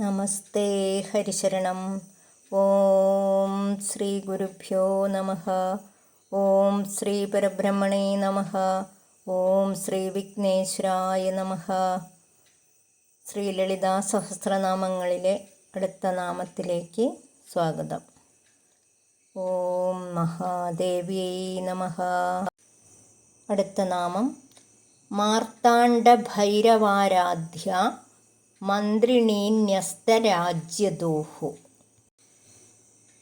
നമസ്തേ ഹരിശരണം. ഓം ശ്രീ ഗുരുഭ്യോ നമ. ഓം ശ്രീ പരബ്രഹ്മണേ നമ. ഓം ശ്രീ വിഘ്നേശ്വരായ നമ. ശ്രീ ലളിതാ സഹസ്രനാമങ്ങളിലെ അടുത്ത നാമത്തിലേക്ക് സ്വാഗതം. ഓം മഹാദേവ്യൈ നമ. അടുത്ത നാമം മാർത്താണ്ഡ ഭൈരവാരാധ്യ മന്ത്രിണീന്യസ്തരാജ്യദൂഹു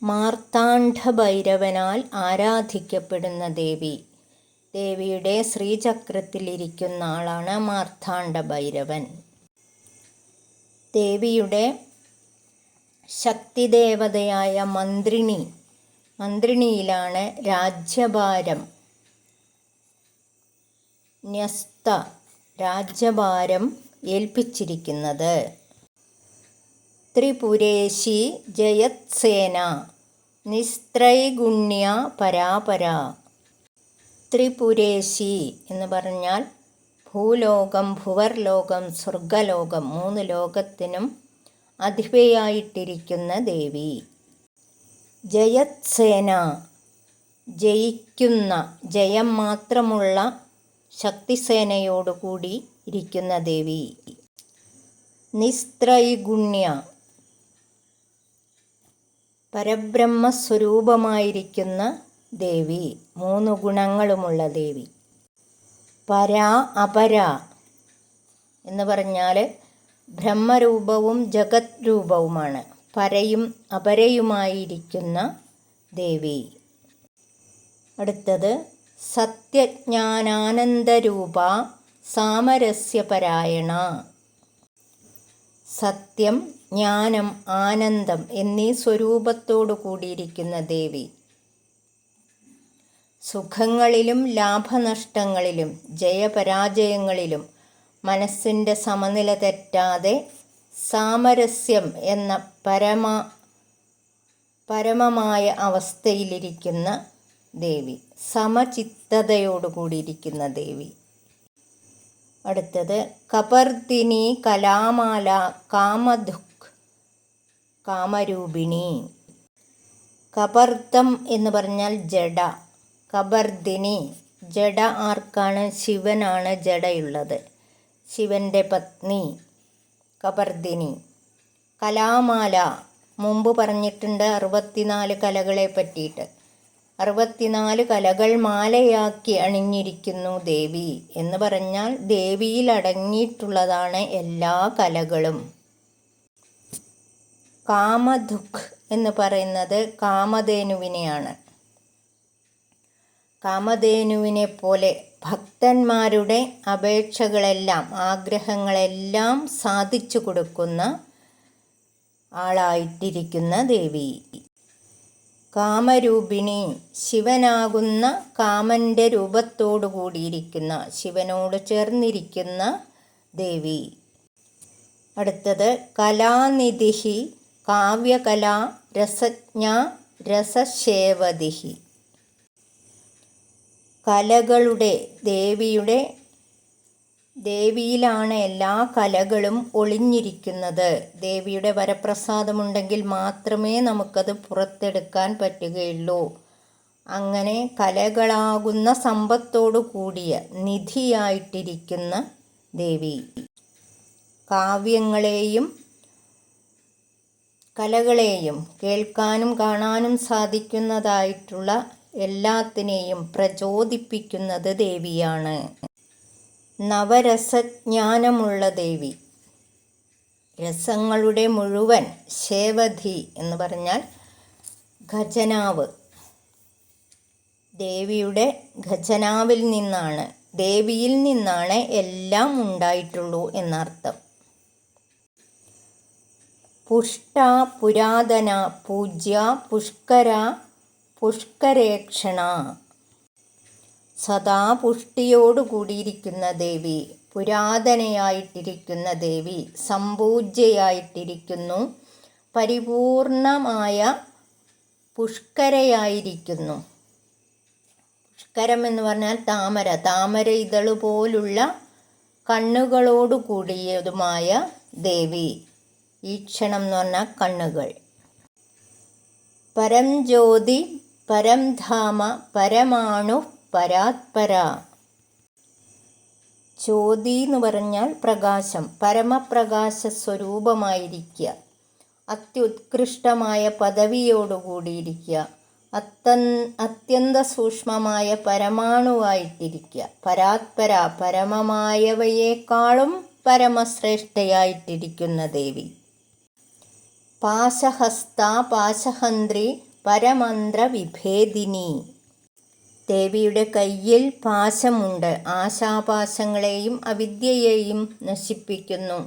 മാർത്താണ്ഡഭൈരവനാൽ ആരാധിക്കപ്പെടുന്ന ദേവി. ദേവിയുടെ ശ്രീചക്രത്തിലിരിക്കുന്ന ആളാണ് മാർത്താണ്ഡഭൈരവൻ. ദേവിയുടെ ശക്തിദേവതയായ മന്ത്രിണി. മന്ത്രിണിയിലാണ് രാജ്യഭാരം. ന്യസ്ത രാജ്യഭാരം ഏൽപ്പിച്ചിരിക്കുന്നത്. ത്രിപുരേശി ജയത്സേന നിസ്ത്രൈഗുണ്യ പരാപര. ത്രിപുരേശി എന്ന് പറഞ്ഞാൽ ഭൂലോകം ഭുവർലോകം സ്വർഗലോകം മൂന്ന് ലോകത്തിനും അധിപയായിട്ടിരിക്കുന്ന ദേവി. ജയത്സേന ജയിക്കുന്ന ജയം മാത്രമുള്ള ശക്തിസേനയോടുകൂടി ഇരിക്കുന്ന ദേവി. നിസ്ത്രൈഗുണ്യ. പരബ്രഹ്മസ്വരൂപമായിരിക്കുന്ന ദേവി. മൂന്ന് ഗുണങ്ങളുമുള്ള ദേവി. പരാ അപര എന്ന് പറഞ്ഞാൽ ബ്രഹ്മരൂപവും ജഗത് രൂപവുമാണ് പരയും അപരയുമായിരിക്കുന്ന ദേവി. അടുത്തത് സത്യജ്ഞാനാനന്ദരൂപ സാമരസ്യപരായണ. സത്യം ജ്ഞാനം ആനന്ദം എന്നീ സ്വരൂപത്തോടു കൂടിയിരിക്കുന്ന ദേവി. സുഖങ്ങളിലും ലാഭനഷ്ടങ്ങളിലും ജയപരാജയങ്ങളിലും മനസ്സിന്റെ സമനില തെറ്റാതെ സാമരസ്യം എന്ന പരമ പരമമായ അവസ്ഥയിലിരിക്കുന്ന ദേവി സമചിത്തതയോടു കൂടിയിരിക്കുന്ന ദേവി. അടുത്തത്. കപർദിനി കലാമാല കാമധുക് കാമരൂപിണി. കപർദം എന്ന് പറഞ്ഞാൽ ജഡ. കബർദിനി ജഡ ആർക്കാണ്? ശിവനാണ് ജഡയുള്ളത്. ശിവന്റെ പത്നി കബർദിനി കലാമാല മുമ്പ് പറഞ്ഞിട്ടുണ്ട് അറുപത്തിനാല് കലകളെ പറ്റിയിട്ട്. അറുപത്തിനാല് കലകൾ മാലയാക്കി അണിഞ്ഞിരിക്കുന്നു ദേവി എന്ന് പറഞ്ഞാൽ ദേവിയിൽ അടങ്ങിയിട്ടുള്ളതാണ് എല്ലാ കലകളും. കാമദുഃഖ് എന്ന് പറയുന്നത് കാമധേനുവിനെയാണ്. കാമധേനുവിനെ പോലെ ഭക്തന്മാരുടെ അപേക്ഷകളെല്ലാം ആഗ്രഹങ്ങളെല്ലാം സാധിച്ചു കൊടുക്കുന്ന ആളായിട്ടിരിക്കുന്ന ദേവി. കാമരൂപിണി ശിവനാകുന്ന കാമന്റെ രൂപത്തോടു കൂടിയിരിക്കുന്ന ശിവനോട് ചേർന്നിരിക്കുന്ന ദേവി. അടുത്തത് കലാനിധിഹി കാവ്യകലാ രസജ്ഞ രസശേവതിഹി കലകളുടെ ദേവിയുടെ ദേവിയിലാണ് എല്ലാ കലകളും ഒളിഞ്ഞിരിക്കുന്നത്. ദേവിയുടെ വരപ്രസാദമുണ്ടെങ്കിൽ മാത്രമേ നമുക്കത് പുറത്തെടുക്കാൻ പറ്റുകയുള്ളൂ. അങ്ങനെ കലകളാകുന്ന സമ്പത്തോടു കൂടിയ നിധിയായിട്ടിരിക്കുന്ന ദേവി. കാവ്യങ്ങളെയും കലകളെയും കേൾക്കാനും കാണാനും സാധിക്കുന്നതായിട്ടുള്ള എല്ലാത്തിനെയും പ്രചോദിപ്പിക്കുന്നത് ദേവിയാണ്. നവരസജ്ഞാനമുള്ള ദേവി. രസങ്ങളുടെ മുഴുവൻ ശേവധി എന്ന് പറഞ്ഞാൽ ഖജനാവ്. ദേവിയുടെ ഖജനാവിൽ നിന്നാണ് ദേവിയിൽ നിന്നാണ് എല്ലാം ഉണ്ടായിട്ടുള്ളൂ എന്നർത്ഥം. പുഷ്ട പുരാതന പൂജ്യ പുഷ്കര പുഷ്കരേക്ഷണ സദാ പുഷ്ടിയോടു കൂടിയിരിക്കുന്ന ദേവി പുരാതനയായിട്ടിരിക്കുന്ന ദേവി സമ്പൂജ്യയായിട്ടിരിക്കുന്നു പരിപൂർണമായ പുഷ്കരയായിരിക്കുന്നു. പുഷ്കരം എന്ന് പറഞ്ഞാൽ താമര താമര ഇതൾ പോലുള്ള കണ്ണുകളോടു കൂടിയതുമായ ദേവി ഈക്ഷണം എന്ന് പറഞ്ഞാൽ കണ്ണുകൾ. പരം ജ്യോതി പരമാണു പരാത്പര ജ്യോതി എന്ന് പറഞ്ഞാൽ പ്രകാശം പരമപ്രകാശ സ്വരൂപമായിരിക്കുക. അത്യുത്കൃഷ്ടമായ പദവിയോടുകൂടിയിരിക്കുക. അത്തൻ അത്യന്ത സൂക്ഷ്മമായ പരമാണുവായിട്ടിരിക്കുക. പരാത്പര പരമമായവയേക്കാളും പരമശ്രേഷ്ഠയായിട്ടിരിക്കുന്ന ദേവി. പാശഹസ്ത പാശഹന്ത്രി പരമന്ത്ര വിഭേദിനി ദേവിയുടെ കയ്യിൽ പാശമുണ്ട്. ആശാപാശങ്ങളെയും അവിദ്യയെയും നശിപ്പിക്കുന്നു.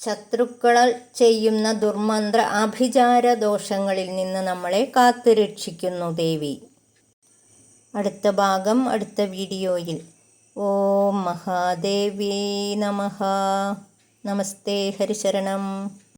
ശത്രുക്കൾ ചെയ്യുന്ന ദുർമന്ത്ര ആഭിചാര ദോഷങ്ങളിൽ നിന്ന് നമ്മളെ കാത്തുരക്ഷിക്കുന്നു ദേവി. അടുത്ത ഭാഗം അടുത്ത വീഡിയോയിൽ. ഓം മഹാദേവി നമഃ നമസ്തേ ഹരിശരണം.